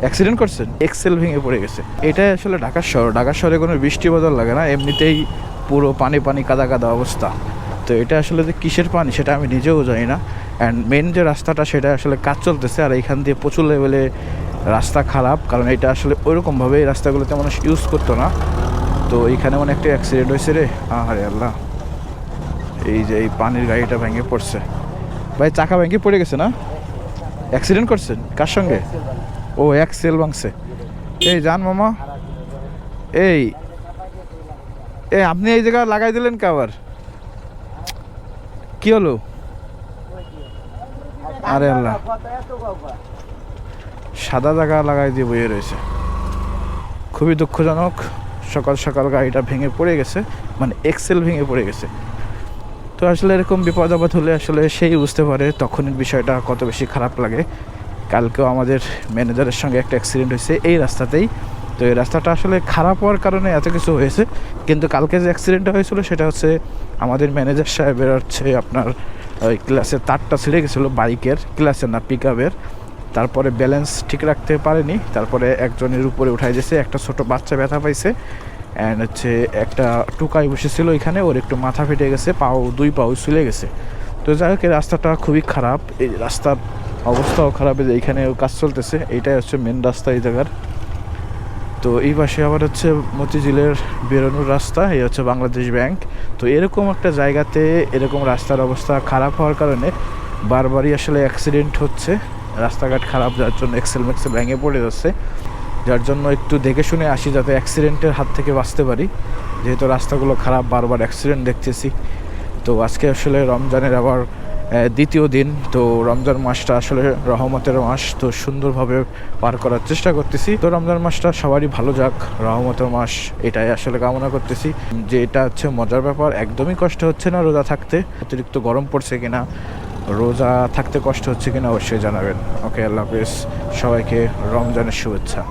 Accident করছেন? Excel ভেঙে পড়ে গেছে। এটাই আসলে ঢাকা শহর। ঢাকা শহরে কোনো বৃষ্টি বদল লাগে না, এমনিতেই পুরো পানি পানি কাদা কাদা অবস্থা। তো এটা আসলে যে কিসের পানি সেটা আমি নিজেও জানি না। অ্যান্ড মেন যে রাস্তাটা সেটা আসলে কাজ চলতেছে, আর এখান দিয়ে প্রচুর লেভেলে রাস্তা খারাপ। কারণ এটা আসলে ওইরকমভাবে এই রাস্তাগুলোতে মানুষ ইউজ করতো না। তো এইখানে মানে একটা অ্যাক্সিডেন্ট হয়েছে রে। আরে আল্লাহ। এই যে এই পানির গাড়িটা ভেঙে পড়ছে। ভাই, চাকা ভেঙে পড়ে গেছে না? অ্যাক্সিডেন্ট করছেন? কার সঙ্গে? ও এক্সেল ভাঙছে। এই, যান মামা। এই এই, আপনি এই জায়গা লাগাই দিলেন কে আবার? কি হলো? আরে আল্লাহ। সাদা জায়গা লাগাই দিয়ে বইয়ে রয়েছে। খুবই দুঃখজনক। সকাল সকাল গাড়িটা ভেঙে পড়ে গেছে। মানে এক্সেল ভেঙে পড়ে গেছে। তো আসলে এরকম বিপদ আপদ হলে আসলে সেই বুঝতে পারে তখনই বিষয়টা কত বেশি খারাপ লাগে। কালকেও আমাদের ম্যানেজারের সঙ্গে একটা অ্যাক্সিডেন্ট হয়েছে এই রাস্তাতেই। তো এই রাস্তাটা আসলে খারাপ হওয়ার কারণে এত কিছু হয়েছে। কিন্তু কালকে যে অ্যাক্সিডেন্টটা হয়েছিল সেটা হচ্ছে আমাদের ম্যানেজার সাহেবের হচ্ছে আপনার ওই ক্লাসের তারটা ছিঁড়ে গেছিল বাইকের ক্লাসের না পিক আপের তারপরে ব্যালেন্স ঠিক রাখতে পারেনি। তারপরে একজনের উপরে উঠাই দিয়েছে, একটা ছোট বাচ্চা ব্যথা পাইছে। অ্যান্ড হচ্ছে একটা টুকাই বসেছিল ওইখানে ওর একটু মাথা ফেটে গেছে, পাও, দুই পাও চলে গেছে। তো যাই হোক, এই রাস্তাটা খুবই খারাপ। এই রাস্তার অবস্থাও খারাপ যে এইখানে কাজ চলতেছে। এইটাই হচ্ছে মেন রাস্তা এই জায়গার। তো এই পাশে আবার হচ্ছে মতিঝিলের বেরোনোর রাস্তা, এই হচ্ছে বাংলাদেশ ব্যাংক। তো এরকম একটা জায়গাতে এরকম রাস্তার অবস্থা খারাপ হওয়ার কারণে বারবারই আসলে অ্যাক্সিডেন্ট হচ্ছে। রাস্তাঘাট খারাপ যার জন্য এক্সেল মেক্সেল ভেঙে পড়ে যাচ্ছে। যার জন্য একটু দেখে শুনে আসি যাতে অ্যাক্সিডেন্টের হাত থেকে বাঁচতে পারি। যেহেতু রাস্তাগুলো খারাপ, বারবার অ্যাক্সিডেন্ট দেখতেছি। তো আজকে আসলে রমজানের আবার দ্বিতীয় দিন, তো রমজান মাসটা আসলে রহমতের মাস, তো সুন্দরভাবে পার করার চেষ্টা করতেছি। তো রমজান মাসটা সবারই ভালো যাক, রহমতের মাস, এটাই আসলে কামনা করতেছি। যে এটা হচ্ছে মজার ব্যাপার, একদমই কষ্ট হচ্ছে না রোজা থাকতে, অতিরিক্ত গরম পড়ছে কিনা, রোজা থাকতে কষ্ট হচ্ছে কিনা অবশ্যই জানাবেন। ওকে, আল্লাহ হাফিজ, সবাইকে রমজানের শুভেচ্ছা।